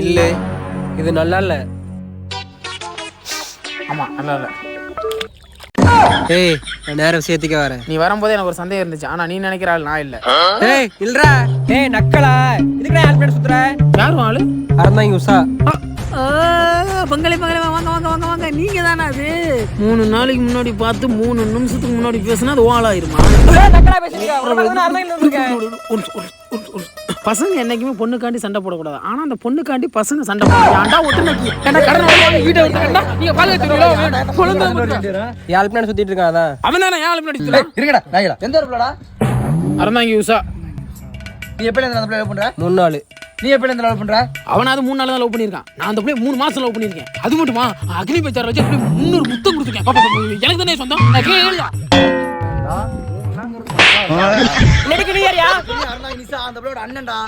இல்ல இது நல்லா இல்ல ஆமா நல்லா இல்லை ஏய் நான் நேர விஷயத்துக்கே வரேன் நீ வரும்போது எனக்கு ஒரு சந்தேகம் இருந்துச்சு ஆனா நீ நினைக்கிற ஆள் நான் இல்ல ஏய் இல்லடா ஏய் நக்கலா இதுக்குடா ஹெல்மெட் சுத்துற யாரும் ஆளு அறந்தாங்க உஷா பங்களி பங்களி வாங்க வாங்க வாங்க வாங்க நீங்க தானே அது மூணு நாளைக்கு முன்னாடி பார்த்து மூணு நிமிஷத்துக்கு முன்னாடி பேசுனா அது ஓலாயிருமா பசங்க என்னைக்குமே பொண்ணுக்காண்டி சண்டை போடக்கூடாது. ஆனா அந்த பொண்ணுக்காண்டி பசங்க சண்டை முத்துறா. ஹெல்மெட் சுத்திட்டு இருக்கான் அவன் தானே ஏன் சுத்துறான்? இருங்கடா நாய்களா எந்த பிள்ளடா? அறந்தாங்கி உஷா நீ எப்பல இந்த பிள்ளை லவ் பண்ற? மூணு நாள் நீ எப்பல இந்த லவ் பண்ற? அவனாவது மூணு நாள் தான் லவ் பண்ணியிருக்கான். நான் அந்த பிள்ளை மூணு மாசம் லவ் பண்ணியிருக்கேன். அது மட்டுமா? அக்னி பேச்சார வச்சு அப்படியே முன்னூறு முத்தம் கொடுத்துருக்கேன். எனக்கு தானே சொந்தம்? அந்த பிள்ளையோட அண்ணன்டா.